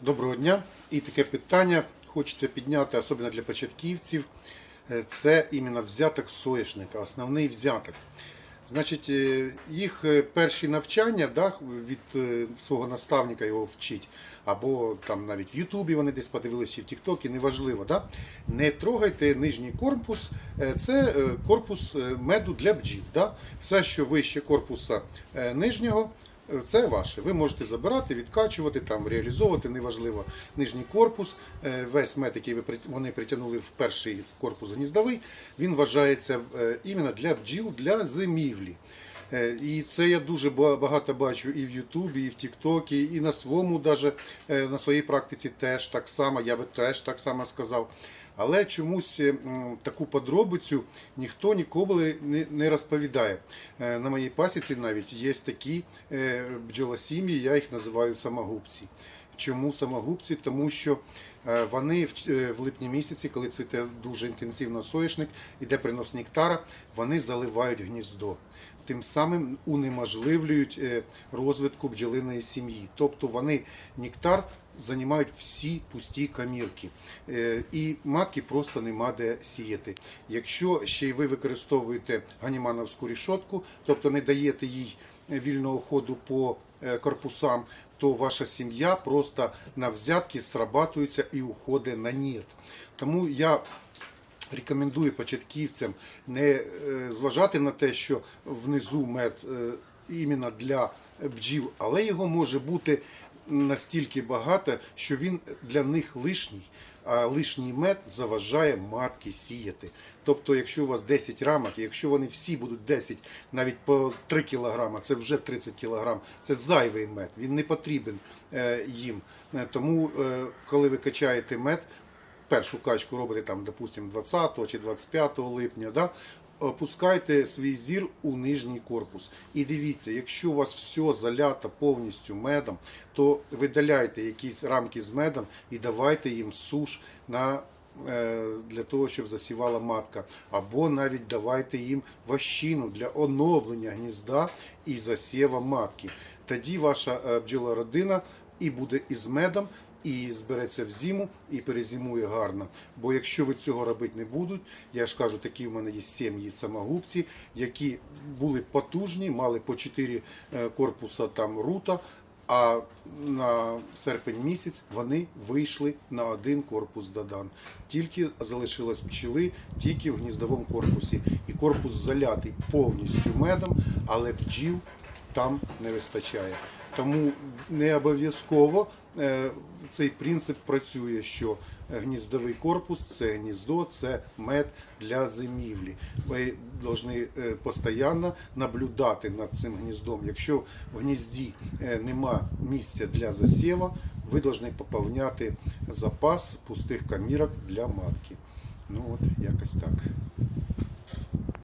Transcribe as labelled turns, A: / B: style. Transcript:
A: Доброго дня. І таке питання хочеться підняти, особливо для початківців. Е, Це іменно взяток соєшника, основний взяток. Значить, е, їх е, перші навчання да, від свого наставника його вчить, або там навіть в Ютубі вони десь подивилися, в Тіктокі, неважливо. Да? Не трогайте нижній корпус, це корпус меду для бджіл. Да? Все, що вище корпуса нижнього, це ваше. Ви можете забирати, відкачувати, там, реалізовувати, неважливо. Нижній корпус, е, весь мед, який ви вони притягнули в перший корпус гніздовий, він вважається е, іменно для бджіл, для зимівлі. Е, І це я дуже багато бачу і в Ютубі, і в Тіктокі, і на своєму даже, е, на своїй практиці теж так само, я би теж так само сказав. Але чомусь е, таку подробицю ніхто ніколи не, розповідає. На моїй пасіці навіть є такі бджолосім'ї, я їх називаю самогубці. Чому самогубці? Тому що е, вони в, е, липні місяці, коли цвіте дуже інтенсивно соєшник, іде принос нектара, вони заливають гніздо. Тим самим унеможливлюють е, розвитку бджолиної сім'ї. Тобто вони нектар займають всі пусті камірки. Е, І матки просто нема де сіяти. Якщо ще й ви використовуєте ганімановську рішотку, тобто не даєте їй вільного ходу по е, корпусам, то ваша сім'я просто на взятки срабатується і уходить на ніт. Тому я рекомендую початківцям не е, зважати на те, що внизу мед іменно для бджіл, але його може бути настільки багато, що він для них лишній. А лишній мед заважає матки сіяти. Тобто, якщо у вас 10 рамок, якщо вони всі будуть 10, навіть по 3 кг, це вже 30 кг, це зайвий мед, він не потрібен е, їм. Е, Тому, е, коли ви качаєте мед, першу качку робите там, допустим, 20 чи 25 липня, да? Опускайте свій зір у нижній корпус. І дивіться, якщо у вас все залято повністю медом, то видаляйте якісь рамки з медом і давайте їм суш на. е, Для того, щоб засівала матка, або навіть давайте їм ващину для оновлення гнізда і засіва матки. Тоді ваша е, бджолородина і буде із медом, і збереться в зиму, і перезимує гарно. Бо якщо ви цього робити не будуть, я ж кажу, такі в мене є сім'ї самогубці, які були потужні, мали по 4 корпуса там рута. А на серпень місяць вони вийшли на один корпус додан. Тільки залишилось пчели, тільки в гніздовому корпусі. І корпус залятий повністю медом, але бджіл там не вистачає. Тому не обов'язково е, цей принцип працює, що гніздовий корпус це гніздо, це мед для зимівлі. Ви повинні е, постійно наблюдати над цим гніздом. Якщо в гнізді е, нема місця для засіва, ви повинні поповняти запас пустих камірок для матки. Ну от якось так.